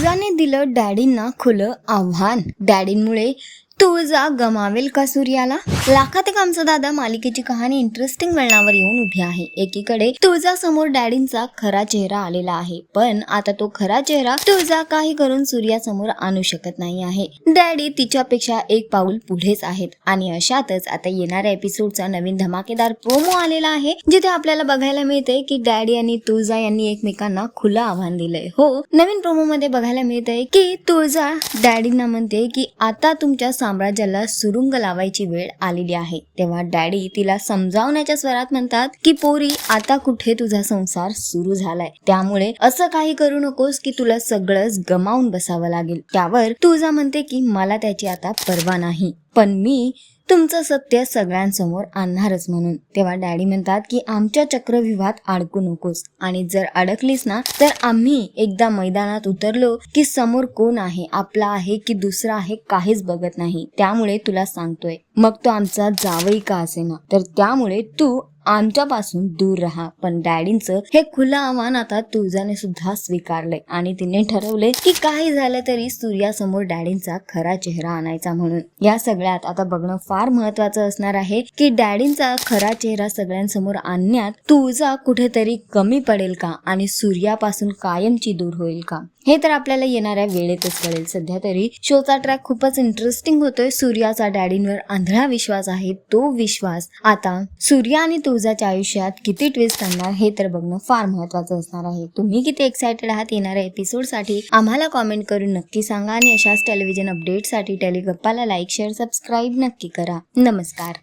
तुळजाने दिलं डॅडींना खुलं आव्हान. डॅडींमुळे तुळजा गमावेल का सूर्याला लाखात एक आमचा दादा मालिकेची कहाणी इंटरेस्टिंग वळणावर येऊन उभी आहे. एकीकडे तुळजा समोर डॅडींचा खरा चेहरा आलेला आहे. पण आता तो खरा चेहरा तुळजा काही करून सूर्यासमोर आणू शकत नाही आहे. डॅडी तिच्यापेक्षा एक पाऊल पुढेच आहेत. आणि अशातच आता येणाऱ्या एपिसोडचा नवीन धमाकेदार प्रोमो आलेला आहे जिथे आपल्याला बघायला मिळते की डॅडी आणि तुळजा यांनी एकमेकांना खुलं आव्हान दिलंय. हो नवीन प्रोमो मध्ये बघायला मिळतंय की तुळजा डॅडींना म्हणते की आता तुमच्या साम्राज्याला सुरुंग लावायची वेळ आलेली आहे. तेव्हा डॅडी तिला समजावण्याच्या स्वरात म्हणतात की पोरी आता कुठे तुझा संसार सुरू झालाय? त्यामुळे असं काही करू नकोस की तुला सगळंच गमावून बसावं लागेल. त्यावर तुझा म्हणते की मला त्याची आता पर्वा नाही. पण मी तुमचं सत्य सगळ्यांसमोर आणणारच म्हणून. तेव्हा डॅडी म्हणतात की आमच्या चक्रव्यूहात अडकू नकोस. आणि जर अडकलीस ना तर आम्ही एकदा मैदानात उतरलो की समोर कोण आहे? आपला आहे की दुसरा आहे काहीच बघत नाही. त्यामुळे तुला सांगतोय मग तो आमचा जावई का असे ना तर त्यामुळे तू आमच्यापासून दूर राहा. पण डॅडींचं हे खुलं आव्हान आता तुळजाने सुद्धा स्वीकारलंय. आणि तिने ठरवले की काही झालं तरी सूर्यासमोर डॅडींचा खरा चेहरा आणायचा म्हणून. या सगळ्यात आता बघणं फार महत्वाचं असणार आहे की डॅडींचा खरा चेहरा सगळ्यांसमोर आणण्यात तुळजा कुठेतरी कमी पडेल का? आणि सूर्यापासून कायमची दूर होईल का? हे तर आपल्याला येणाऱ्या वेळेतच कळेल. सध्या तरी शोचा ट्रॅक खूपच इंटरेस्टिंग होतोय. सूर्याचा डॅडींवर आंधळा विश्वास आहे. तो विश्वास आता सूर्या आणि तुळजाच्या आयुष्यात किती ट्विस्ट आणणार हे तर बघणं फार महत्वाचं असणार आहे. तुम्ही किती एक्सायटेड आहात येणाऱ्या एपिसोडसाठी आम्हाला कॉमेंट करून नक्की सांगा आणि अशाच टेलिव्हिजन अपडेटसाठी टेलिगप्पाला लाईक शेअर सबस्क्राईब नक्की करा. नमस्कार.